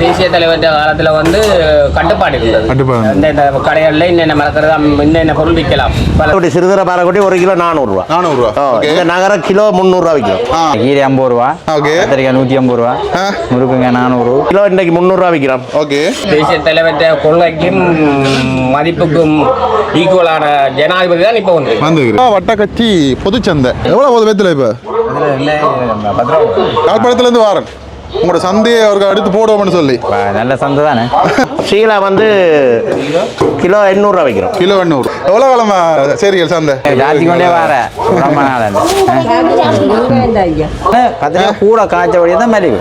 தேசிய தலைவர் காலத்துல வந்து கட்டுப்பாடு இருந்தது. கட்டுப்பாடு. இந்த கடைகளில் இன்னென்ன மறக்கிறது இன்னென்ன பொருள் விற்கலாம் பல பாலக்குடி சிறுதர பாறைக்குட்டி ஒரு கிலோ நானூறுரூவா நானூறுரூவா ஓகே. இந்த நகர கிலோ முந்நூறுரூவா விற்கிறோம் கீரை ஐம்பது ரூபா ஓகே. கத்திரிக்காய் நூற்றி ஐம்பது ரூபா முருக்குங்க நானூறு. கிலோ இன்னைக்கு முந்நூறுரூவா விற்கிறோம் ஓகே. தேசிய தலைவர் கொள்கைக்கும் மதிப்புக்கும் ஈக்குவலான ஜனாதிபதி தான் இப்போ வந்து வட்டக்கச்சி பொதுச்சந்தை. எவ்வளோ போகுது பேத்துல இப்போ? யாழ்ப்பாணத்துலேருந்து வாரன். உங்களோட சந்தையை அவருக்கு அடுத்து போடுவோம்னு சொல்லி. நல்ல சந்தை தானே? சீலா வந்து கிலோ எண்ணூறுரூவா விற்கிறோம் கிலோ எண்ணூறு. எவ்வளோ கிழமை சரிகள் சந்தை? ஜாத்தி கொண்டே வர. ரொம்ப நாள் கத்திரிக்காய் கூட காய்ச்ச வழியாக தான் மலிவு.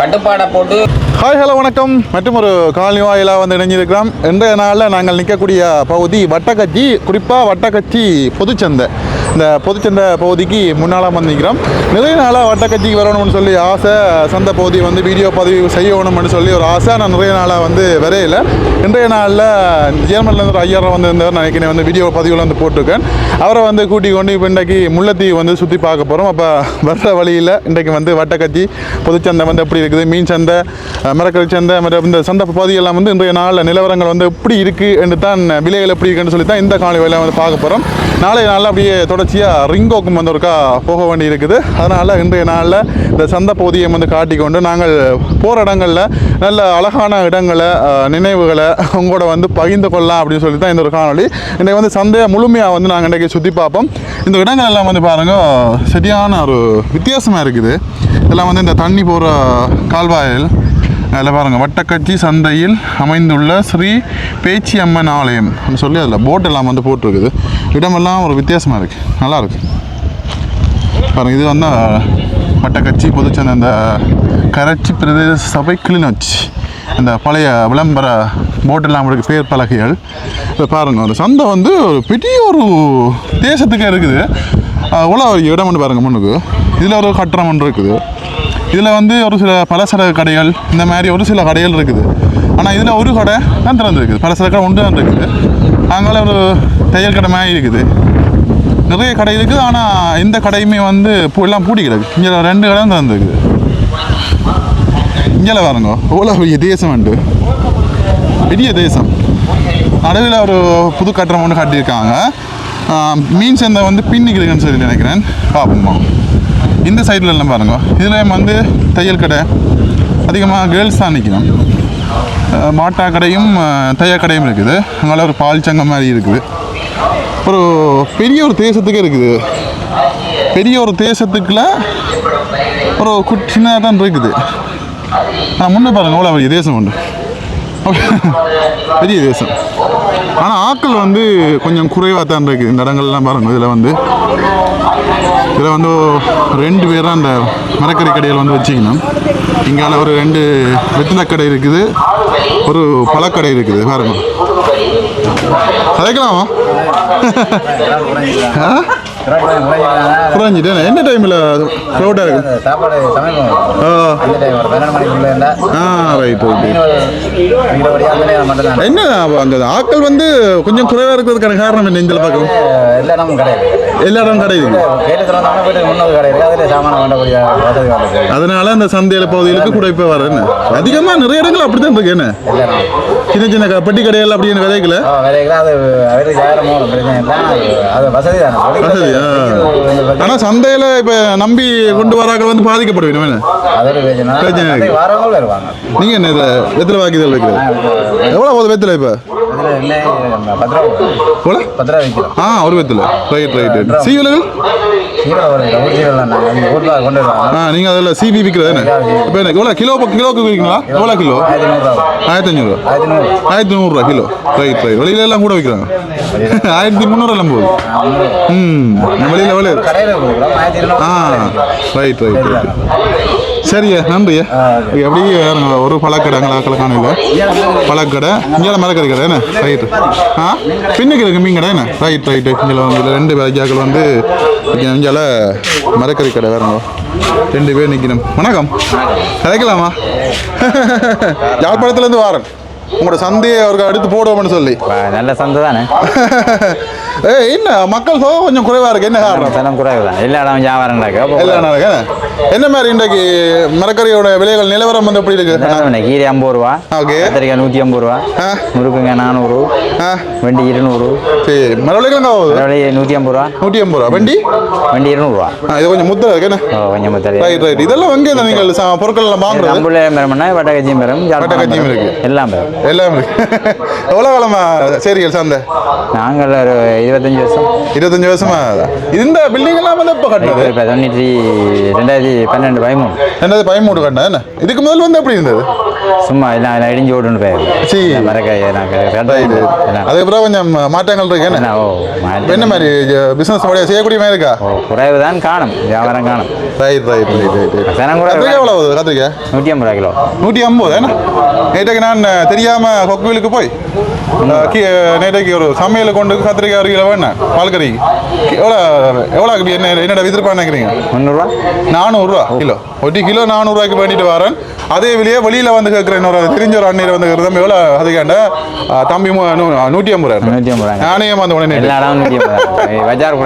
கட்டுப்பாடை போட்டு ஹாய் ஹலோ வணக்கம். மற்றும் ஒரு காலனி வாயிலாக வந்து இணைஞ்சிருக்கிறோம். இன்றைய நாளில் நாங்கள் நிற்கக்கூடிய பகுதி வட்டக்கச்சி குறிப்பாக வட்டக்கச்சி பொதுச்சந்தை. இந்த பொதுச்சந்தை பகுதிக்கு முன்னால் வந்து நிற்கிறோம் நிறைய நாளாக வட்டக்கட்சிக்கு வரணும்னு சொல்லி ஆசை. சந்தை பகுதி வந்து வீடியோ பதிவு செய்யணும்னு சொல்லி ஒரு ஆசை. நான் நிறைய நாளாக வந்து வரையில. இன்றைய நாளில் ஜெர்மன்லேருந்து ஒரு ஐயாயிரம் வந்து இருந்தார் நான் வந்து வீடியோ பதிவில் வந்து போட்டிருக்கேன். அவரை வந்து கூட்டி கொண்டு இப்போ இன்றைக்கு முல்லைத்தீவு வந்து சுற்றி பார்க்க போகிறோம் அப்போ வர்ற வழியில் இன்றைக்கு வந்து வட்டக்கட்சி பொதுச்சந்தை வந்து எப்படி இருக்குது மீன் சந்தை மரக்கல் மரக்கறி சந்தை மற்றும் இந்த சந்தை பகுதியெல்லாம் வந்து இன்றைய நாளில் நிலவரங்கள் வந்து எப்படி இருக்குது என்று தான் விலைகள் எப்படி இருக்குன்னு சொல்லி தான் இந்த காலை வேலை வந்து பார்க்க போகிறோம் நாளைய நாளில் அப்படியே தொடர்ச்சியாக ரிங்கோக்கும் வந்து ஒருக்கா போக வேண்டி இருக்குது அதனால் இன்றைய நாளில் இந்த சந்தை பகுதியை வந்து காட்டிக்கொண்டு நாங்கள் போகிற இடங்களில் நல்ல அழகான இடங்களை நினைவுகளை உங்களோட வந்து பகிர்ந்து கொள்ளலாம் அப்படின்னு சொல்லி தான் இந்த ஒரு காணொலி இன்றைக்கு வந்து சந்தையை முழுமையாக வந்து நாங்கள் இன்றைக்கி சுற்றி பார்ப்போம். இந்த இடங்கள் எல்லாம் வந்து பாருங்க சரியான ஒரு வித்தியாசமாக இருக்குது. இதெல்லாம் வந்து இந்த தண்ணி போகிற கால்வாயில் அதில் பாருங்கள் வட்டக்கட்சி சந்தையில் அமைந்துள்ள ஸ்ரீ பேச்சி அம்மன் ஆலயம் அப்படின்னு சொல்லி அதில் போட் எல்லாம் வந்து போட்டிருக்குது. இடமெல்லாம் ஒரு வித்தியாசமாக இருக்குது நல்லா இருக்கு. பாருங்க இது வந்து வட்டக்கட்சி பொதுச்சந்த அந்த கரைச்சி பிரதேச சபை கிளிநொச்சி அந்த பழைய விளம்பர போட்டெல்லாம் இருக்கு பேர் பலகைகள். இப்போ பாருங்கள் அந்த சந்தை வந்து ஒரு பெரிய ஒரு தேசத்துக்கு இருக்குது. அவ்வளோ ஒரு இடம் ஒன்று பாருங்கள் முன்னுக்கு. இதில் ஒரு கட்டணம் ஒன்று இருக்குது. இதில் வந்து ஒரு சில பலசரக்கு கடைகள் இந்த மாதிரி ஒரு சில கடைகள் இருக்குது. ஆனால் இதில் ஒரு கடை தான் திறந்துருக்குது. பலசரக்கு கடை ஒன்று தான் இருக்குது. அதனால் ஒரு தையல் கடை மாதிரி இருக்குது. நிறைய கடை இருக்குது ஆனால் இந்த கடையுமே வந்து பூ எல்லாம் பூட்டி கிடக்கு இங்கே ரெண்டு கடை தான் திறந்துருக்குது. இங்கே பாருங்க. எவ்வளோ பெரிய தேசம் உண்டு. பெரிய தேசம். நடுவில் ஒரு புது கட்டணம் ஒன்று கட்டியிருக்காங்க. மீன் சந்தை வந்து பின்னிக்கிறதுன்னு சொல்லி நினைக்கிறேன். பார்ப்போமா இந்த சைடில் எல்லாம் பாருங்க. இதில் வந்து தையல் கடை அதிகமாக கேர்ள்ஸ் தான் நிற்கணும் மாட்டா கடையும் தையல் கடையும் இருக்குது. அங்கே ஒரு பால் சங்கம் மாதிரி இருக்குது. ஒரு பெரிய ஒரு தேசத்துக்கே இருக்குது. பெரிய ஒரு தேசத்துக்குள்ள ஒரு குட் சின்னதாக தான் இருக்குது. ஆனால் முன்னே பாருங்க அவ்வளோ பெரிய தேசம் உண்டு. பெரிய தேசம். ஆனால் ஆட்கள் வந்து கொஞ்சம் குறைவாக தான் இருக்குது. இந்த இடங்கள்லாம் பாருங்கள் இதில் வந்து. இதில் வந்து ரெண்டு பேரும் அந்த மரக்கறி கடையில் வந்து வச்சிக்கணும். இங்கால ஒரு ரெண்டு வெத்தில கடை இருக்குது. ஒரு பழக்கடை இருக்குது. பாருங்க. அதைக்கலாமா என்ன டைமில் க்ரௌடாக இருக்கு? ஆ. ரைட் தான் என்ன அந்த ஆட்கள் வந்து கொஞ்சம் குறைவாக இருக்கிறதுக்கான காரணம் என்ன இந்த பக்கம்? எல்லா இடம் கடை இருக்கு. அதனால அந்த சந்தையில பகுதிகளுக்கு கூட இப்போ வர என்ன? அதிகமா நிறைய இடங்கள் அப்படித்தான் இருக்கு. என்ன? சின்ன சின்ன பெட்டி கடைகள் அப்படின்னு விதைக்கல. விலைக்கு அது அவருக்கு ஆயிரம் அது வசதி தானே. வசதி ஆ. ஆனா சந்தையில இப்ப நம்பி கொண்டு வராக்கள் வந்து பாதிக்கப்படுவீங்க. பிரச்சனை. வாரவங்க வருவாங்க. நீங்க என்ன இதை வெத்தில வாக்கிதல் வைக்கிறது? எவ்வளவு போகுது வெத்தில இப்ப? பத்து ரூபா. எவ்வளோ பத்து ரூபா ஆ ஒரு வெத்தில. ரைட் ரைட் சீவிலகள்? தான் நாங்கள் ஆ நீங்க அதில் சிபி விற்கிறது என்ன? இப்போ என்ன எவ்வளோ கிலோ கிலோக்கு விற்கிறீங்களா எவ்வளோ கிலோ? ஆயிரத்தி அஞ்சூறுவா ஆயிரத்தி நூறு ஆயிரத்தி நூறுரூவா கிலோ. ரைட் ரைட் வெளியில எல்லாம் கூட விற்கிறாங்க ஆயிரத்தி முந்நூறு எல்லாம் போகுது. ம் வெளியில வெளியில. ஆ ரைட் ரைட் ரைட் சரியா நன்றியா அப்படியே வேறுங்க ஒரு பழக்கடை அங்கே ஆக்களை காணல பழக்கடை இங்கே மரக்கறி கடை என்ன? ரைட் ஆ? பின்னுக்கு இருக்கு மீன் கடை என்ன? ரைட் ரைட்டு இங்கே வந்து ரெண்டு வேஜாக்கள் வந்து இங்கே மரக்கறி கடை வேறுங்க ரெண்டு பேர் நிற்கணும் வணக்கம். கிடைக்கலாமா? யாழ்ப்பாணத்துலேருந்து வாரன். உங்களோட சந்தையை அவருக்கு அடுத்து போடுவோம்னு சொல்லி. நல்ல சந்தை தானே? ஏ என்ன? மக்கள் தொகை கொஞ்சம் குறைவா இருக்கு. என்ன காரணம்? தரம் குறைவு தான் எல்லா இடம் வியாபாரம் நடக்க எல்லாம் நடக்கு என்ன மாதிரி இன்றைக்கு மரக்கறியோட விலைகள் நிலவரம் வந்து எப்படி இருக்கு? என்ன, கீரை ஐம்பது ரூபா ஓகே. கத்திரிக்காய் நூற்றி ஐம்பது ரூபா. முருக்குங்க நானூறு வண்டி இருநூறு. சரி. ஆகுது? அதோடைய நூற்றி ஐம்பது ரூபா. நூற்றி ஐம்பது ரூபா. வண்டி? வண்டி இருநூறுவா இது கொஞ்சம் முத்த இருக்கு என்ன? கொஞ்சம் மொத்தம் ரைட் ரைட் இதெல்லாம் எங்கே தான் நீங்கள் பொருட்கள் எல்லாம் வாங்குறது? நம்புள்ள பெறம்னா வட்டக்கச்சியும் பெறும் பெறும். இருக்கு. எல்லாம் பெறும் எல்லாம் இருக்கு. எவ்வளோ காலமா சரிகள் சந்தை? நாங்கள் ஒரு இருபத்தஞ்சி வருஷம். இருபத்தஞ்சு வருஷமா? இந்த பில்டிங் எல்லாம் வந்து இப்போ கட்டினது? இப்போ தொண்ணூற்றி ரெண்டாயிரத்தி பன்னெண்டு பதிமூணு என்னது பயமூடு கட்டினது இதுக்கு முதல் வந்து எப்படி இருந்தது? சும்மா எல்லாம் எல்லாம் இடிஞ்சு ஓடுன்னு சீ. மரக்காய் அதுக்கப்புறம் கொஞ்சம் மாற்றங்கள் இருக்கு என்ன? ஓ என்ன மாதிரி பிசினஸ் செய்யக்கூடிய மாதிரி இருக்கா? குறைவு தான் காணும் வியாபாரம் காணும். Right right right right right சனம் கூட கத்திரிக்காய் எவ்வளோ கத்திரிக்காய்? நூற்றி ஐம்பது ரூபா கிலோ. நூற்றி ஐம்பது என்ன? நேற்றைக்கு நான் தெரியாம கொக்குவிலுக்கு போய் நேற்றைக்கு ஒரு சமையலை கொண்டு கத்திரிக்காய் ஒரு கிலோ வேணேன் பால்கறி. எவ்வளோ எவ்வளோ என்ன என்னோட எதிர்ப்பா நினைக்கிறீங்க முந்நூறுரூவா நானூறுரூவா கிலோ. ஒரு கிலோ நானூறுரூவாய்க்கு வேண்டிட்டு வரேன். அதே வெளியே வெளியில் வந்து கேட்குற இன்னொரு தெரிஞ்ச ஒரு அண்ணீர் வந்து கேட்குறது எவ்வளோ அதுக்காண்ட அஹ், தம்பி நூற்றி ஐம்பது ரூபா நூற்றி ஐம்பது ரூபா நானே வந்து உடனே நூற்றி ஐம்பது பஜார்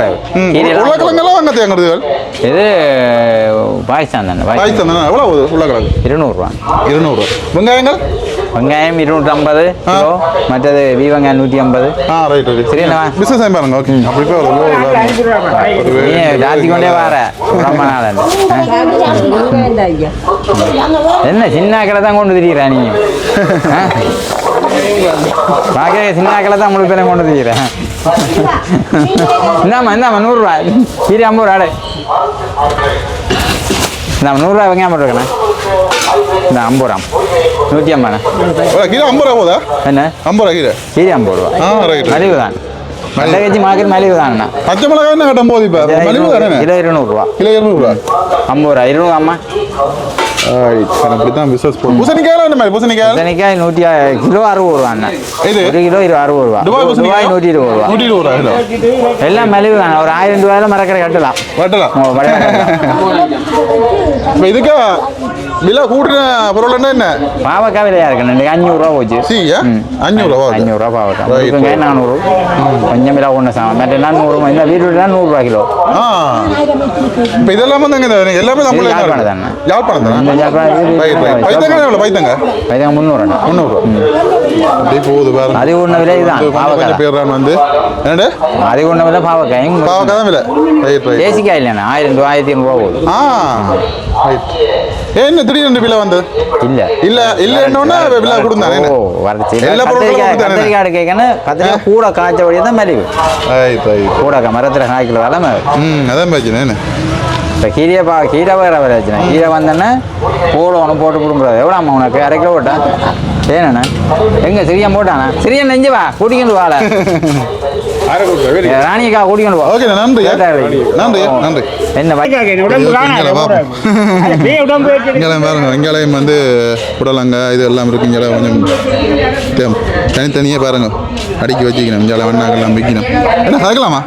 கீரையெல்லாம் உருளைக்கிழங்கெல்லாம் வாங்க தேங்குறதுகள் இது பாகிஸ்தான் தானே பாகிஸ்தான் தானே எவ்வளோ உருளைக்கிழங்கு? இருநூறுவா இருநூறு வெங்காயங்கள்? வெங்காயம் இருநூற்றி ஐம்பது கிலோ மற்றது வீ வெங்காயம் நூற்றி ஐம்பது ஆ ரைட் ரைட் சரிண்ணா பிஸ்னஸ் டைம் பாருங்க ஓகே அப்படி போய் ஒரு நீ ஜாத்தி கொண்டே வார. ரொம்ப நாள் என்ன சின்ன கடை தான் கொண்டு திரியிற நீ? பார்க்க சின்ன கடை தான் முழு பேரும் கொண்டு திரியிற. இந்தாம்மா இந்தாம்மா நூறுரூவா. கீரை ஐம்பது ரூபா இந்த நூறுரூவா வெங்காயம் போட்டுருக்கண்ணே. இந்த ஐம்பது ரூபா நூற்றி ஐம்பதுண்ணே ஒரு கிலோ ஐம்பது ரூபா போதா என்ன? ஐம்பது ரூபா கீரை கீரை ஐம்பது ரூபா ஆ ரைட் மலிவு தான் மல்லிகை கட்சி மார்க்கெட் மலிவு தான்ண்ணா பச்சை மிளகாய் என்ன கட்டும் போது இப்போ? மலிவு தானே? கிலோ இருநூறுவா. கிலோ இருநூறுவா? ஐம்பது ரூபா இருநூறு அம்மா ரைட் அப்படி தான் பிஸ்னஸ் போகும் பூசணிக்காய் என்ன மாதிரி? பூசணிக்காய்? பூசணிக்காய் நூற்றி ஆ- கிலோ அறுபது ரூபா அண்ணா இது? ஒரு கிலோ இரு அறுபது ரூபா துபாய் பூசணிக்காய்? துபாய் நூற்றி இருபது ரூபா நூற்றி இருபது ரூபா கிலோ எல்லாம் மலிவு தான் ஒரு ஆயிரம் ரூபாயில மரக்கரை கட்டலாம். கட்டலாம். இதுக்கு விலை கூட்டின பொருள் என்ன பாவக்காய் விலையா இருக்கு இன்னைக்கு அஞ்சூறுரூவா போச்சு. சி அஞ்சூறுரூவா அஞ்சூறுரூவா பாவக்காய். முருங்கைக்காய் நானூறு. கொஞ்சம் விலை ஒன்று சாம மற்ற நூறு. இந்த வீட்டு நூறுரூவா கிலோ. ஆ. இப்போ இதெல்லாம் வந்து எல்லாமே இது யாழ்ப்பாணம் தானே. யாழ்ப்பாணம் தானே? பைத்தங்க பைத்தங்க? பைத்தங்க முந்நூறு. முந்நூறு. அப்படியே போகுது பாருங்க. அது ஒன்று விலை தான் பாவக்காய் பேர் வந்து. என்னடு அது ஒன்று விலை பாவக்காய் பாவக்காய் தான் விலை. தேசிக்காய் இல்லைண்ணா. ஆயிரம் ரூபா ஆயிரத்தி ஐநூறுரூவா போகுது. ஆ. ரைட் என்ன திடீர்னு விலை வந்து இல்ல. இல்ல இல்ல என்னன்னா விலை கொடுத்தானே ஓ வரச்சு எல்லா பொருட்களும் கத்திரிக்காய் எடுக்கணும் கத்திரிக்காய் கூட காய்ச்ச வழியாக தான் மலிவு. Right right. கூட க- மரத்துல காய்க்கல வேலை ம் அதான் பிரச்சனை என்ன இப்போ கீரையை பா கீரை வேற வச்சுனா கீரை வந்தோன்னே போடணும் போட்டு கொடுக்கூடாது எவ்வளோ அம்மா உனக்கு? அரை கிலோ போட்டா ஏண்ணா எங்க சிறியன் போட்டானா? சிறியன் நெஞ்சு வா. கூட்டிக்கிட்டு வாழ ராணியக்கா கூட்டிக்கிட்டு வா ஓகே நன்றி நன்றி நன்றி என்ன பாருங்க வெங்காயம் வந்து புடலங்க இது எல்லாம் இருக்கு. இங்கே கொஞ்சம் தனித்தனியாக பாருங்க. அடுக்கி வச்சுக்கணும். இங்கே வெண்ணாக்கெல்லாம் வைக்கணும் என்ன கலக்கலாமா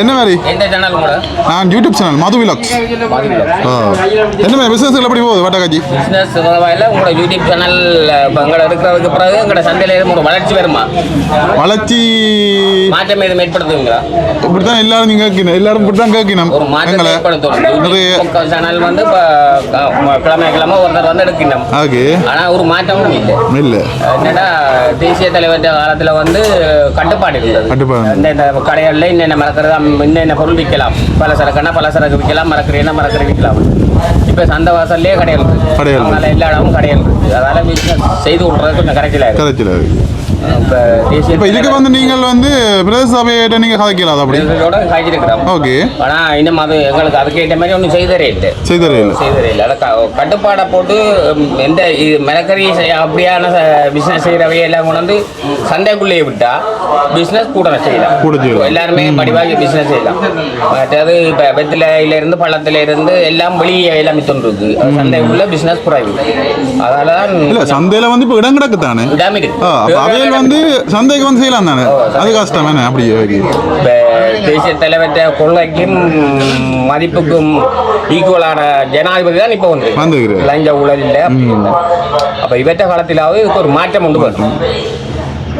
என்ன மாதிரி? எந்த சேனல் கூட நான் யூடியூப் சேனல் மது விலாக்ஸ் ஆ. என்ன மாதிரி பிஸ்னஸ் எப்படி போகுது வட்டக்காட்சி? பிஸ்னஸ் உங்களோட யூடியூப் சேனல் இப்போ எங்களை இருக்கிறதுக்கு பிறகு எங்களோட சந்தையில் வளர்ச்சி வருமா? வளர்ச்சி மாற்றம் எதுவும் ஏற்படுத்துவீங்களா இப்படி தான் எல்லாரும் கேட்கணும். எல்லாரும் கேட்கணும். ஒரு மாற்றம் யூடியூப் சேனல் வந்து கிழமை கிழமை ஒருத்தர் வந்து எடுக்கணும். ஓகே ஒரு மாற்றமும் இல்லை. இல்லை. என்னடா தேசிய தலைவர் காலத்தில் வந்து கட்டுப்பாடு இருந்தது. கட்டுப்பாடு. இந்த கடைகளில் இன்னென்ன மரக்கறி இன்னென்ன பொருள் விற்கலாம். பல சரக்குன்னா பல சரக்கு விற்கலாம் மரக்கறினா மரக்கறி விற்கலாம். இப்போ சந்தை வாசல்லே கடைகள் இருக்கு. அதனால எல்லா இடமும் கடைகள் இருக்கு. அதனால செய்து விட்றது கொஞ்சம் கரைச்சலாக இருக்கு. இப்போ இதுக்கு வந்து நீங்கள் வந்து பிரதேச சபையிட்ட நீங்கள் கதைக்கலாம் அப்படி? ஓகே. ஆனால் இன்னும் அது எங்களுக்கு அதுக்கேற்ற மாதிரி ஒன்றும் செய்தரே இல்லை. செய்தரே இல்லை. செய்தரே இல்லை. அதை கட்டுப்பாடை போட்டு எந்த இது செய்ய அப்படியான பிஸ்னஸ் செய்கிறவையே எல்லாம் கொண்டு வந்து சந்தைக்குள்ளேயே விட்டா பிஸ்னஸ் கூட செய்யலாம். கூட செய்யலாம். எல்லாருமே படிவாகி பிஸ்னஸ் செய்யலாம். மற்றது இப்போ வெத்திலையில இருந்து பள்ளத்துல இருந்து எல்லாம் வெளியே எல்லாம் இருக்கு சந்தைக்குள்ள பிஸ்னஸ் குறைவு. அதனால தான் இல்லை சந்தையில் வந்து இப்போ இடம் கிடக்கு தானே விடாம இருக்கு அவையில் வந்து சந்தைக்கு வந்து செய்யலாம் தானே? அது கஷ்டம் என்ன அப்படி தேசிய தலைவர்கிட்ட கொள்கைக்கும் மதிப்புக்கும் ஈக்குவலான ஜனாதிபதி தான் இப்போ வந்து. லஞ்ச ஊழல் இல்லை அப்ப இவற்ற காலத்திலாவது ஒரு மாற்றம் உண்டு வரும்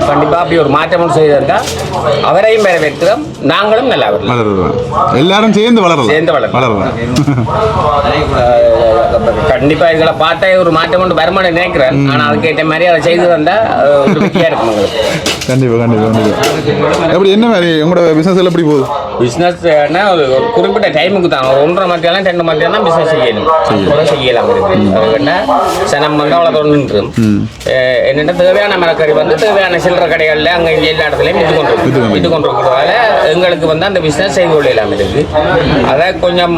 கண்டிப்பாக அப்படி ஒரு மாற்றம் ஒன்று செய்திருந்தா அவரையும் வரவேற்கிறோம். நாங்களும் நல்லா வளருவேன் எல்லாரும் சேர்ந்து வளரலாம். சேர்ந்து. வளரலாம். கண்டிப்பாக எங்களை பார்த்தா ஒரு மாற்றம் ஒன்று வருமானம் நினைக்கிறேன். ஆனால் அதுக்கேற்ற மாதிரி அதை செய்து வந்தா அஹ், ஒரு வெற்றியாக இருக்கும் உங்களுக்கு. கண்டிப்பா கண்டிப்பா கண்டிப்பா. எப்படி என்ன மாதிரி உங்களோட எல்லாம் எப்படி போகுது? பிஸ்னஸ்னா ஒரு குறிப்பிட்ட டைமுக்கு தான். ஒரு ஒன்றரை மத்தியானம் ரெண்டு மத்தியானம் தான் பிஸ்னஸ் செய்யணும். செய்யலாம் இருக்கு அதுக்கிட்ட சனம் வந்து அவ்வளோ தொண்டு என்னென்ன தேவையான மரக்கறி வந்து தேவையான சில்லறை கடைகளில் அங்கே இங்கே எல்லா இடத்துலையும் விட்டு கொண்டு வித்து கொண்டு. இருக்கிறதால எங்களுக்கு வந்து அந்த பிஸ்னஸ் செய்து கொள்ளலாம் இருக்கு. அதை கொஞ்சம்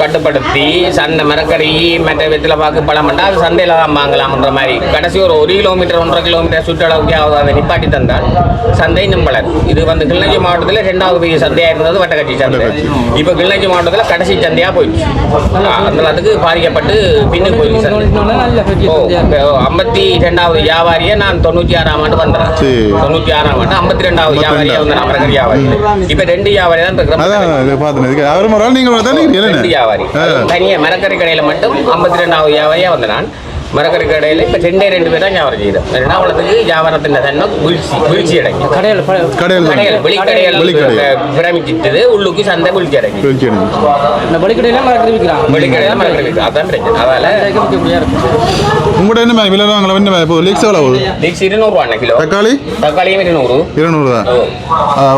கட்டுப்படுத்தி சந்தை மரக்கறி மற்ற வித்தில் பார்க்க பழம் பண்ணால் அது சந்தையில் தான் வாங்கலாம்ன்ற மாதிரி. கடைசி ஒரு ஒரு கிலோமீட்டர் ஒன்றரை கிலோமீட்டர் சுற்றளவுக்கு ஆகுது அதை நிப்பாட்டி தந்தால் சந்தை நம்பளர் இது வந்து கிளிநொச்சி மாவட்டத்தில் ரெண்டாவது பெரிய சந்தையாக இருந்தது வட்டக்கட்சி சந்தை. இப்போ கிளிநொச்சி மாவட்டத்தில் கடைசி சந்தையாக போயிடுச்சு. அந்த அதுக்கு பாதிக்கப்பட்டு பின்னுக்கு போயிடுச்சு. ஓ ஐம்பத்தி ரெண்டாவது வியாபாரியை நான் தொண்ணூற்றி ஆறாம் ஆண்டு வந்தேன் சரி. தொண்ணூற்றி ஆறாம் ஆண்டு. ஐம்பத்தி ரெண்டாவது வியாபாரியாக வியாபாரி இப்போ ரெண்டு வியாபாரி தான் இருக்கிறோம் அதான் அவர் ஆள் நீங்கள் வியாபாரி தனியாக மரக்கறி கடையில் மட்டும் ஐம்பத்தி ரெண்டாவது வியாபாரியாக வந்தேன் நான் மரக்கறி கடையில் இப்போ ரெண்டே ரெண்டு பேர் தான் வியாபாரம் செய்தோம் ரெண்டாவதுக்கு வியாபாரத்தின் தன்மை வீழ்ச்சி வீழ்ச்சி அடைஞ்சு கடையில் கடைகள் வெளிக்கடைகள். வெளிக்கடைகள் பிரமிச்சிட்டது உள்ளுக்கு சந்தை வீழ்ச்சி அடைஞ்சு வெளிச்சம் இந்த பலிக்கடையில மறக்கறி விற்கிறாங்க வெளிக்கடையில் மரக்கறி விற்கும். அதான் பிரச்சனை அதால உங்களோட என்ன விலை வாங்கலாம் என்ன இப்போ லீக்ஸ் எவ்வளோ லீக்ஸ் இருநூறுவா கிலோ தக்காளி தக்காளியும் இருநூறு இருநூறு தான்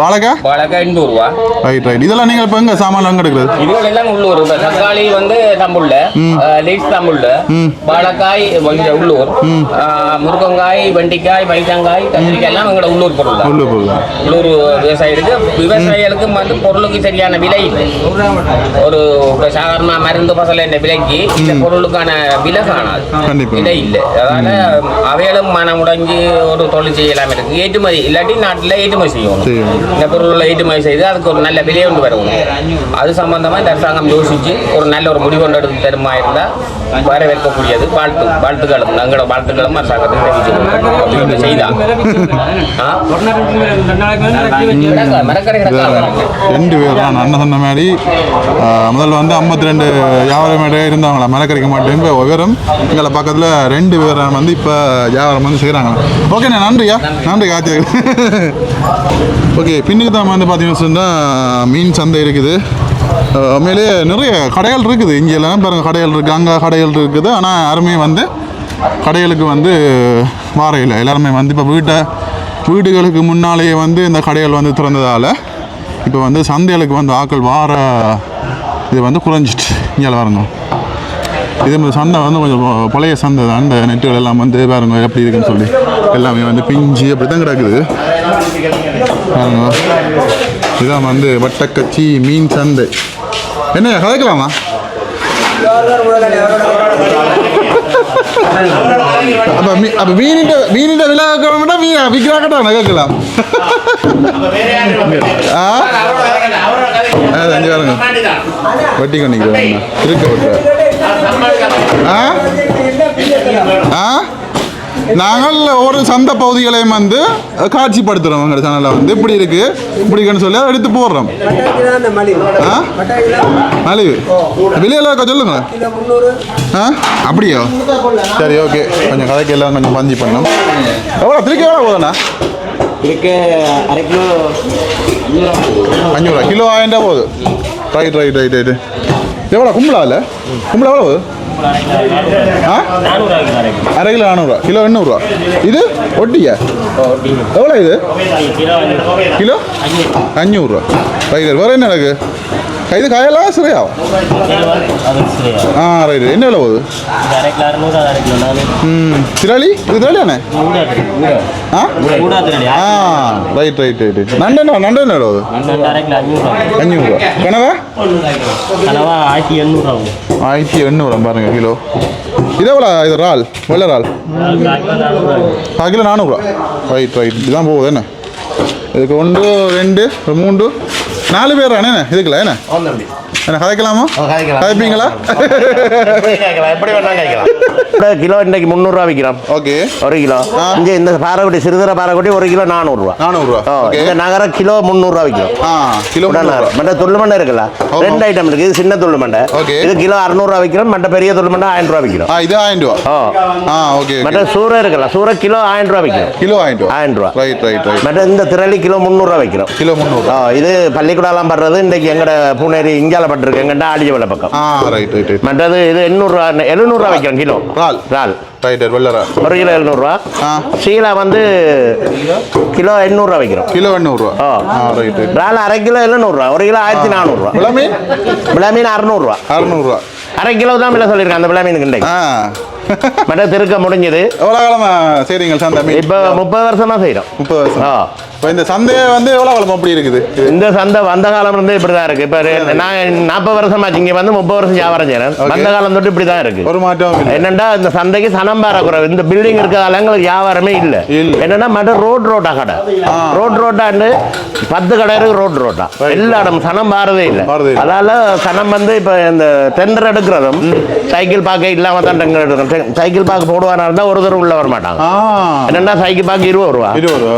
வாழைக்காய் வாழைக்காய் எண்ணூறுவா ரைட் ரைட் இதெல்லாம் நீங்கள் இப்போ எங்கே சாமான் எங்கே எடுக்கிறது இதுகள் எல்லாம் உள்ளூர் தக்காளி வந்து தமிழ்ல லீக்ஸ் தமிழ்ல வாழைக்காய் கொஞ்சம் உள்ளூர். ஆ, முருங்கங்காய் வெண்டிக்காய் வைத்தங்காய் கத்திரிக்காய் எல்லாம் எங்களோட உள்ளூர் பொருள் தான். உள்ளூர் உள்ளூர் விவசாயிகளுக்கு விவசாயிகளுக்கும் வந்து பொருளுக்கு சரியான விலை. ஒரு சாதாரண மருந்து பசல இந்த விலைக்கு இந்த பொருளுக்கான விலை காணாது. விலை இல்லை. அதனால அவைகளும் மனம் உடைஞ்சு ஒரு தொழில் செய்யலாம் இருக்கு. ஏற்றுமதி இல்லாட்டி நாட்டில் ஏற்றுமதி செய்யணும். செய்யணும். இந்த பொருளை ஏற்றுமதி செய்து அதுக்கு ஒரு நல்ல விலை கொண்டு வரணும் அது சம்பந்தமா இந்த அரசாங்கம் யோசிச்சு ஒரு நல்ல ஒரு முடிவு கொண்டு எடுத்து தருமா இருந்தா வரவேற்கக்கூடியது. வாழ்த்து. வாழ்த்துக்களும். எங்களோட வாழ்த்துக்களும் அரசாங்கத்துக்கு தெரிவிச்சு செய்தா? ஆ? கிடக்கா, மரக்கரை கிடக்கா வராங்க. ரெண்டு பேர் தான். அண்ணன் சொன்ன மாதிரி முதல்ல வந்து ஐம்பத்தி ரெண்டு வியாபாரம் மேடே இருந்தவங்களா மலைக்கறிக்க மாட்டேன் விவரம் எங்களை பக்கத்தில் ரெண்டு பேர் வந்து இப்போ வியாபாரம் வந்து செய்கிறாங்க ஓகேண்ணா நன்றியா நன்றி காய்ச்சி ஓகே பின்னுக்கு தான் வந்து பார்த்தீங்கன்னு சொன்னால் மீன் சந்தை இருக்குது. ஆ, உண்மையிலேயே நிறைய கடைகள் இருக்குது. இங்கே எல்லாம் பாருங்கள் கடைகள் இருக்குது அங்கே கடைகள் இருக்குது. ஆனால் யாருமே வந்து கடைகளுக்கு வந்து வார இல்லை எல்லாருமே வந்து இப்போ வீட்டை வீடுகளுக்கு முன்னாலேயே வந்து இந்த கடைகள் வந்து திறந்ததால் இப்போ வந்து சந்தைகளுக்கு வந்து ஆட்கள் வார இது வந்து குறைஞ்சிட்டு இங்கே வரணும் இதே மாதிரி சந்தை வந்து கொஞ்சம் பழைய சந்தை தான். இந்த நெட்டுகள் எல்லாம் வந்து பாருங்க எப்படி இருக்குன்னு சொல்லி. எல்லாமே வந்து பிஞ்சு அப்படி தான் கிடக்குது. பாருங்க. இதான் வந்து வட்டக்கச்சி மீன் சந்தை. என்ன கதைக்கலாமா? அப்போ மீ அப்போ மீனிட்ட மீனிட்ட விலை கேட்கணும்னா மீன் விற்கிறாக்கட்டா கேட்கலாம். ஆ? அது அஞ்சு பாருங்க. வட்டி கண்ணிக்கிறேன் இருக்க விட்டுற ஆ? ஆ? நாங்கள் ஒரு சந்தை பகுதிகளையும் வந்து காட்சிப்படுத்துகிறோம் எங்கள் சேனலில் வந்து. இப்படி இருக்கு? இப்படி இருக்குன்னு சொல்லி அதை எடுத்து போடுறோம். ஆ? மலிவு. வெளியில் சொல்லுங்க. ஆ? அப்படியோ? சரி ஓகே கொஞ்சம் கதைக்கு எல்லாம் கொஞ்சம் பந்தி பண்ணோம். எவ்வளோ திருக்கி எவ்வளோ போதுண்ணா இதுக்கு அரை கிலோ அஞ்சூறுவா கிலோ ஆயிரம் ரூபா போகுது. ரைட் ரைட் ரைட் ரைட்டு எவ்வளோ கும்பலா இல்லை? கும்பலா எவ்வளோ போகுது அரை கிலோ நானூறுரூவா கிலோ எண்ணூறுரூவா இது? ஒட்டியா? எவ்வளோ இது? கிலோ? அஞ்சூறுரூவா ரைட் வேறு என்ன இருக்குது இது காயெல்லாம் சிறையா ஆ ரைட் என்ன விலை போகுது ம் திரளி இது திராளியாண்ணே ஆ ஆ ரைட் ரைட் ரைட் நண்டனா நண்டன எவ்வளோ போகுது அஞ்சூறுரூவா கனவா கனவா ஆயிரத்தி எண்ணூறு ஆயிரத்தி எண்ணூறு பாருங்க கிலோ இது எவ்வளோ இது இறால் வெள்ளை இறால் கிலோ நானூறுரூவா ரைட் ரைட் இதுதான் போகுது என்ன இதுக்கு ஒன்று ரெண்டு மூன்று நாலு பேர் இதுக்குல என்ன? என்ன கதைக்கலாமா? கதைக்கலாம். கதைப்பீங்களா? எப்படி கேட்கலாம் எப்படி வேணா கேட்கலாம் இந்த கிலோ இன்னைக்கு முந்நூறுரூவா விற்கிறோம் ஓகே. ஒரு கிலோ. இங்கே இந்த பாறைக்குடி சிறுதர பாறைக்குடி ஒரு கிலோ நானூறுரூவா நானூறுரூவா இந்த நகர கிலோ முந்நூறுரூவா விற்கிறோம் கிலோ மற்ற துள்ளு மண்டை இருக்குல்ல. ரெண்டு ஐட்டம் இருக்கு. இது சின்ன துள்ளு மண்டை. இது கிலோ அறுநூறுவா விற்கிறோம் மற்ற பெரிய துள்ளு மண்டை ஆயிரம் ரூபா விற்கிறோம் இது ஆயிரம் ரூபா ஆ ஓகே மற்ற சூறை இருக்குல்ல? சூறை கிலோ ஆயிரம் ரூபா விற்கிறோம் கிலோ ஆயிரம் ரூபா ஆயிரம் ரூபா ரைட் ரைட் ரைட் மற்ற இந்த திரளி கிலோ முந்நூறுரூவா விற்கிறோம் கிலோ முந்நூறு இது பள்ளிக்கூடம்லாம் படுறது இன்றைக்கு எங்கட பூனேரி இங்கால பட்டிருக்கு எங்கள்கிட்ட ஆடியவளை பக்கம் ரைட் ரைட் மற்றது இது எண்ணூறுரூவா எழுநூறுவா விற்கிறோம் கிலோ. இறால். இறால் ரைட் ரைட் வெள்ளரா ஒரு கிலோ எழுநூறுவா. ஆ. சீலா வந்து கிலோ எண்ணூறுரூவா விற்கிறோம் கிலோ எண்ணூறுரூவா. ஆ. ரைட் இறால் அரை கிலோ எழுநூறுவா. ஒரு கிலோ ஆயிரத்தி நானூறுரூவா விளமீ விலை மீன் அறுநூறுவா. அறுநூறுவா. அரை கிலோ தான் விலை சொல்லியிருக்கேன் அந்த விலை மீனுக்கு இன்றைக்கு. ஆ. மற்ற திருக்க முடிஞ்சது. எவ்வளோ காலமா சரிங்க சந்தை மீன்? இப்போ முப்பது வருஷமா செய்கிறோம் முப்பது வருஷம். ஆ. இப்போ இந்த சந்தையை வந்து எவ்வளோ காலம் அப்படி இருக்குது? இந்த சந்தை வந்த காலம் இருந்து இப்படி தான் இருக்கு இப்போ நான் நாற்பது வருஷமாச்சு இங்கே வந்து முப்பது வருஷம் வியாபாரம் செய்கிறேன். வந்த காலம் தொட்டு இப்படி தான் இருக்கு. ஒரு மாற்றம் இல்லை. என்னண்டா இந்த சந்தைக்கு சனம் பார குறைவு. இந்த பில்டிங் இருக்கிறதால எங்களுக்கு வியாபாரமே இல்லை. இல்ல. என்னன்னா மற்ற ரோட் ரோட்டா கடை. ரோட் ரோட்டாண்டு பத்து கடை இருக்கு ரோட் ரோட்டா எல்லா இடம் சனம் பாரதே இல்லை. அதனால சனம் வந்து இப்போ இந்த டெண்டர் எடுக்கிறதும் சைக்கிள் பார்க்க இல்லாம தான் டெண்டர் எடுக்கிறோம். சைக்கிள் பார்க்க போடுவானா இருந்தா ஒரு தடவை உள்ள வர மாட்டாங்க என்னன்னா சைக்கிள் பார்க்க இருபது ரூபா.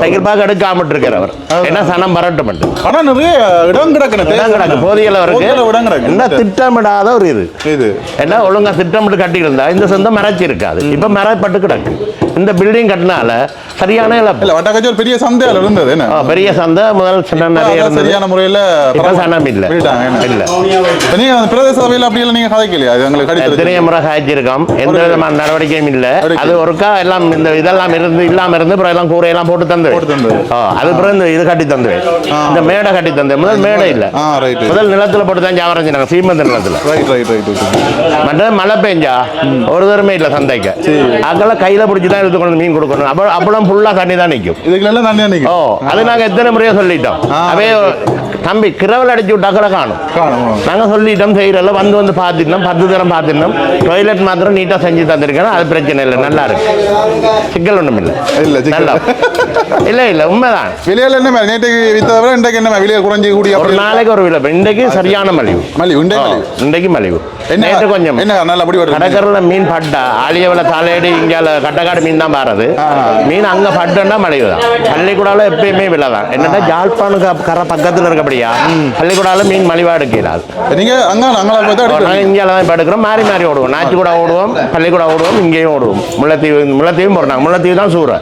சைக்கிள் பார்க்க எடுக்காம இருக்கிறவர் அதுதான். ஏன்னா சனம் பரட்டு மட்டும் ஆனால் நிறைய இடம் கிடக்குன இடம் கிடக்கு போதிய அளவு என்ன திட்டமிடாத ஒரு இது. இது. என்ன ஒழுங்கா திட்டமிட்டு கட்டியிருந்தா இந்த சொந்தம் மறைச்சி இருக்காது இப்ப மறைப்பட்டு கிடக்கு. இந்த பில்டிங் கட்டினால சரியான இழப்பு. இல்ல வட்டக்கச்சி ஒரு பெரிய சந்தையால இருந்தது பெரிய சந்தை முதல் சின்ன நிறைய இருந்தது. சரியான முறையில சனம் இல்ல? இல்ல. இப்ப நீங்க அந்த பிரதேச சபையில அப்படி எல்லாம் நீங்க கதைக்கலையா? அது எங்களுக்கு எத்தனையோ கடித்து முறை காய்ச்சிருக்கோம் எந்த விதமான நடவடிக்கையும் இல்ல. அது ஒருக்கா எல்லாம் இந்த இதெல்லாம் இருந்து இல்லாம இருந்து அப்புறம் எல்லாம் கூரையெல்லாம் போட்டு தந்து போட்டு தந்தது. அது பிறகு இந்த இது கட்டி தந்து இந்த மேடை கட்டி தந்து முதல் மேடை இல்ல. முதல் நிலத்துல போட்டு தான் வியாபாரம் செஞ்சாங்க. சீமந்த நிலத்துல. மற்ற மழை பெஞ்சா ஒரு தரமே இல்லை சந்தைக்கு. அங்கெல்லாம் கையில பிடிச்சி தான் எடுத்து கொண்டு மீன் கொடுக்கணும். அப்போ அப்பளம் ஃபுல்லா தண்ணி தான் நிற்கும் இதுக்குள்ள தண்ணி ஓ நினைக்கும் அது நாங்க எத்தனை முறையா சொல்லிட்டோம். அவே தம்பி கிரவல் அடிச்சு விட்டாக்கல காணும் காணும் நாங்க சொல்லிட்டோம் செய்யறல வந்து வந்து பார்த்துட்டோம் பத்து தரம் பார்த்துட்டோம் டாய்லெட் மாத்திரம் நீட்டா செஞ்சு தந்திருக்கேன் அது பிரச்சனை இல்லை நல்லா இருக்கு. சிக்கல் ஒண்ணும் இல்லை. இல்ல. நல்லா இல்ல இல்ல உண்மைதான். விலையில என்ன நேற்றுக்கு வித்ததை விட இன்றைக்கு என்ன விலையை குறைஞ்சி கூடி ஒரு நாளைக்கு ஒரு விலை. இன்றைக்கு சரியான மலிவு. மலிவு இன்றைக்கு மலிவு. நேற்று கொஞ்சம். என்ன நல்லா அப்படி வருது? கடற்கரையில் மீன் பட்டா ஆலியவில் தலையடி இங்கால கட்டக்காடு மீன் தான் பாருது. மீன் அங்க பட்டுன்னா மலிவு தான் பள்ளிக்கூடால எப்பயுமே விலை தான் என்னன்னா ஜாழ்ப்பாணு கரை பக்கத்துல இருக்கபடியா பள்ளிக்கூடால மீன் மலிவா எடுக்கிறாள் நீங்க அங்க நாங்கள் இந்தியாவில் தான் இப்போ எடுக்கிறோம். மாறி மாறி ஓடுவோம். நாச்சிக்கூடா ஓடுவோம். பள்ளிக்கூடா ஓடுவோம். இங்கேயும் ஓடுவோம். முல்லைத்தீவு முல்லைத்தீவும் போடுறாங்க. முல்லைத்தீவு தான் சூறை.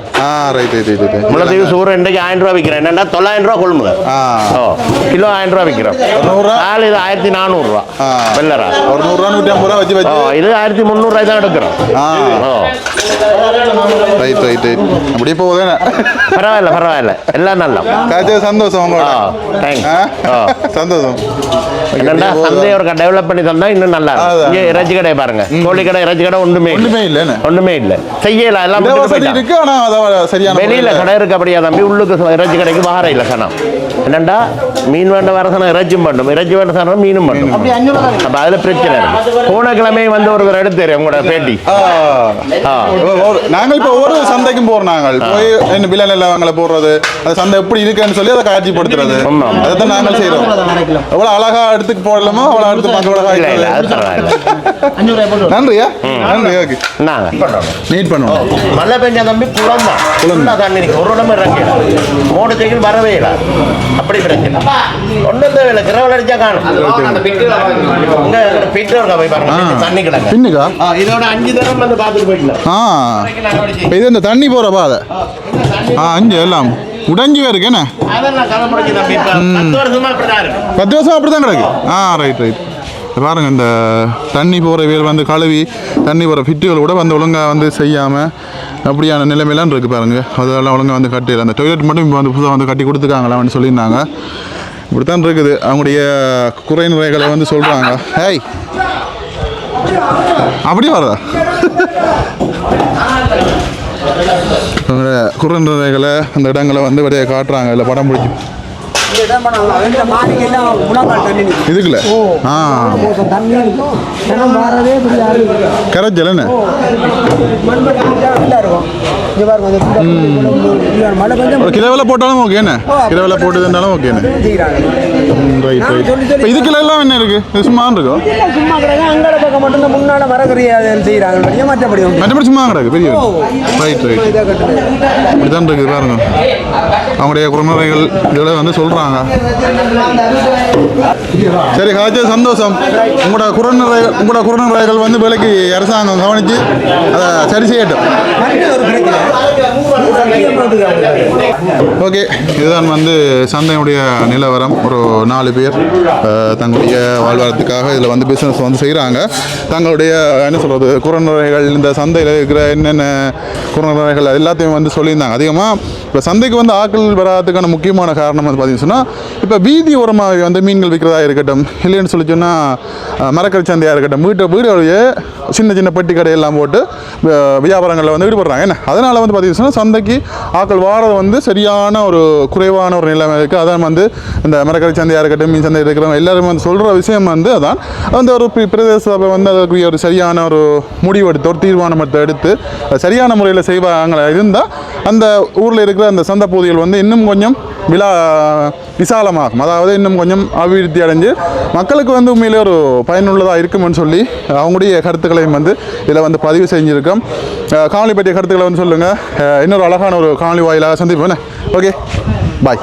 முல்லைத்தீவு சூறை இன்றைக்கு ஆயிரம் ரூபா விற்கிறேன் என்னன்னா தொள்ளாயிரம் ரூபா கொள்முதல். ஓ கிலோ ஆயிரம் ரூபா? விற்கிறோம் நாலு இது ஆயிரத்தி நானூறுரூவா. வெள்ளரா. ஒரு நூறுரூவா நூற்றி ஐம்பது ரூபா வச்சு இது ஆயிரத்தி முந்நூறுரூவாய் தான் எடுக்கிறோம். ஓ. ரைட் ரைட் ரைட் அப்படியே போகுதுன்னு பரவாயில்ல பரவாயில்ல. எல்லாம் நல்லா சந்தோஷம் உங்களோட? ஆ. சந்தோஷம். போகுது. சந்தையை ஒரு டெவலப் பண்ணி தந்தா இன்னும் நல்லா. இங்கே இறைச்சி கடை பாருங்க. கோழி கடை இறைச்சி கடை ஒன்றுமே இல்லை. ஒண்ணுமே இல்லைன்னு. ஒண்ணுமே இல்லை. செய்யல எல்லாம். இருக்கு ஆனா அத சரியான வெளியில கடை இருக்கு அப்படியா தம்பி? உள்ளுக்கு இறைச்சி கடைக்கு வார இல்லை சனம். என்னண்டா? மீன் வேண்ட வர சனம் இறைச்சியும் பண்ணும். இறைச்சி வேண்ட சனம் மீனும் பண்ணும். அப்ப அதுல பிரச்சனை இருக்கு. போன கிழமை வந்து ஒரு எடுத்தாரு உங்களோட பேட்டி. ஆ. ஆ. இப்ப ஒரு- நாங்கள் இப்போ ஒவ்வொரு சந்தைக்கும் போறோம் நாங்கள். போய் என்ன விலை நிலவங்களை போடுறது அந்த சந்தை எப்படி இருக்குன்னு சொல்லி அதை காட்சிப்படுத்துறது. ஆமா, ஆமா. அதை தான் நாங்கள் செய்றோம் எவ்வளவு அழகா எடுத்து போடலாமோ அவ்வளவு எடுத்து பார்க்க அழகா இல்ல இல்ல அது இருக்கிறது. பரவாயில்ல. நன்றியா? நன்றி ஓகே. நாங்க. நீட் பண்ணுவோம். மழை பெஞ்ச தம்பி குளம் தான். குளம் தண்ணி இருக்கு. ஒரு இடம் இறங்கி. மோட்டர் சைக்கிள் வரவே இல்லை. அப்படி பிரச்சனை ஒன்றும் தேவையில்லை. கிரவல் அடிச்சா காணும். பிட்டு இருக்கா போய் பாருங்க. ஆ. தண்ணி கிடங்க பின்னுக்கா? இதோட அஞ்சு தரம் வந்து பார்த்துட்டு போயிடலாம் ஆ. இது இந்த தண்ணி போற பாதை. ஆ அஞ்சு எல்லாம். உடைஞ்சு இருக்கு என்ன பத்து வருஷமா அப்படிதான் அப்படி தான் கிடக்கு? ஆ ரைட் ரைட் பாருங்க இந்த தண்ணி போகிற வேல் வந்து கழுவி தண்ணி போகிற ஃபிட்டுகள் கூட வந்து ஒழுங்காக வந்து செய்யாமல் அப்படியான நிலைமையெல்லாம் இருக்குது பாருங்க. அதெல்லாம் ஒழுங்காக வந்து கட்டிடல அந்த டொய்லெட் மட்டும் இப்போ வந்து புதுசாக வந்து கட்டி கொடுத்துருக்காங்களான்னு சொல்லியிருந்தாங்க. இப்படித்தான் இருக்குது. அவங்களுடைய குறை நிறைகளை வந்து சொல்கிறாங்க ஹேய் அப்படியே வரதா அவங்களோட குறை நிறைகளை அந்த இடங்களை வந்து அப்படியே காட்டுறாங்க. இல்லை படம் பிடிச்சி இதுக்குல? ஆ. கரைச்சல் என்ன? கிலோவில் போட்டாலும் ஓகேண்ணே கிலோவில் போட்டு ஓகேண்ணே செய்கிறாங்க ரைட் ரைட் இப்போ இதுக்குள்ள எல்லாம் என்ன இருக்குது இது சும்மா இருக்கும் சும்மா கிடக்கு அங்கால பக்கம் மட்டும் இந்த முன்னால மரக்கறியை செய்கிறாங்க மற்றபடி ஒண்ணும் மற்றபடி சும்மா கிடக்கு பெரிய ரைட் ரைட் இப்படிதான் இருக்குது பாருங்க. அவங்களுடைய குறுமுறைகள் இதில் வந்து சொல்கிறாங்க சரி காய்ச்சல் சந்தோஷம். உங்களோட குறுநிறை உங்களோட குறுநிறைகள் வந்து விலைக்கு அரசாங்கம் கவனித்து அதை சரி செய்யட்டும். ஓகே இதுதான் வந்து சந்தையுடைய நிலவரம். ஒரு நாலு பேர் தங்களுடைய வாழ்வாரத்துக்காக இதில் வந்து பிஸ்னஸ் வந்து செய்கிறாங்க தங்களுடைய என்ன சொல்கிறது குறுநிறைகள் இந்த சந்தையில் இருக்கிற என்னென்ன குறுநிறைகள் எல்லாத்தையும் வந்து சொல்லியிருந்தாங்க. அதிகமாக இப்போ சந்தைக்கு வந்து ஆட்கள் வராதுக்கான முக்கியமான காரணம் வந்து பார்த்தீங்கன்னு சொன்னால் இப்போ வீதி உரமாக வந்து மீன்கள் விற்கிறதா இருக்கட்டும் இல்லைன்னு சொல்லி சொன்னால் மரக்கறி சந்தையாக இருக்கட்டும் வீட்டை வீடுகளிலேயே சின்ன சின்ன பெட்டி கடையெல்லாம் போட்டு வியாபாரங்களில் வந்து ஈடுபடுறாங்க. என்ன? அதனால் வந்து பார்த்திங்கன்னா சந்தைக்கு ஆட்கள் வாரது வந்து சரியான ஒரு குறைவான ஒரு நிலைமை இருக்குது அதான் வந்து இந்த மரக்கறி சந்தையாக இருக்கட்டும் மீன் சந்தை இருக்கிறவங்க எல்லாரும் வந்து சொல்கிற விஷயம் வந்து அதான். அந்த ஒரு பிரதேச சபை வந்து அதற்குரிய ஒரு சரியான ஒரு முடிவு எடுத்து ஒரு தீர்மானம் எடுத்து எடுத்து சரியான முறையில் செய்வாங்க இருந்தால் அந்த ஊரில் இருக்கிற அந்த சந்தை பகுதிகள் வந்து இன்னும் கொஞ்சம் விழா விசாலமாகும். அதாவது இன்னும் கொஞ்சம் அபிவிருத்தி அடைஞ்சு மக்களுக்கு வந்து உண்மையிலே ஒரு பயனுள்ளதாக இருக்கும்னு சொல்லி அவங்களுடைய கருத்து கருத்துக்களையும் வந்து இதில் வந்து பதிவு செஞ்சுருக்கோம். காணொலி பற்றிய கருத்துக்களை வந்து சொல்லுங்கள் இன்னொரு அழகான ஒரு காணொலி வாயிலாக சந்திப்போம் ஓகே. பாய்.